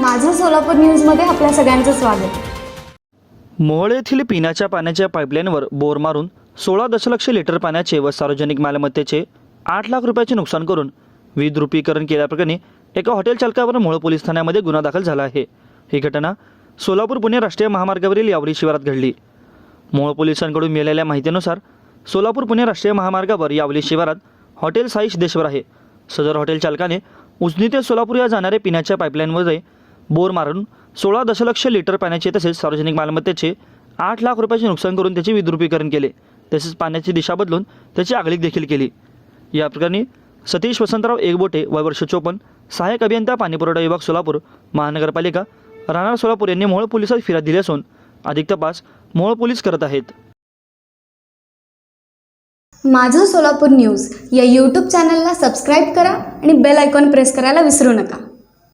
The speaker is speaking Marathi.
माझं सोलापूर न्यूजमध्ये आपल्या सगळ्यांचं स्वागत. मोहोळ येथील पिण्याच्या पाण्याच्या पाईपलाईनवर बोर मारून सोळा दशलक्ष लिटर पाण्याचे व सार्वजनिक मालमत्तेचे आठ लाख रुपयाचे नुकसान करून विद्रुपीकरण केल्याप्रकरणी एका हॉटेल चालकावर मोहोळ पोलीस ठाण्यामध्ये गुन्हा दाखल झाला आहे. ही घटना सोलापूर पुणे राष्ट्रीय महामार्गावरील यावरी शिवारात घडली. मोहोळ पोलिसांकडून मिळालेल्या माहितीनुसार सोलापूर पुणे राष्ट्रीय महामार्गावर यावली शिवारात हॉटेल साई सिद्धेश्वर आहे. सदर हॉटेल चालकाने उजनी ते सोलापूर या जाणाऱ्या पिण्याच्या पाईपलाईनमध्ये बोर मारून सोळा दशलक्ष लिटर पाण्याचे तसेच सार्वजनिक मालमत्तेचे आठ लाख रुपयाचे नुकसान करून त्याचे विद्रुपीकरण केले. तसेच पाण्याची दिशा बदलून त्याची आगळीक देखील केली. या प्रकरणी सतीश वसंतराव एकबोटे वय वर्ष चोपन्न सहाय्यक अभियंता पाणीपुरवठा विभाग सोलापूर महानगरपालिका राहणार सोलापूर यांनी मोहोळ पोलिसात फिर्याद दिली असून अधिक तपास मोहोळ पोलीस करत आहेत. माझं सोलापूर न्यूज या यूट्यूब चॅनलला सबस्क्राईब करा आणि बेल आयकॉन प्रेस करायला विसरू नका.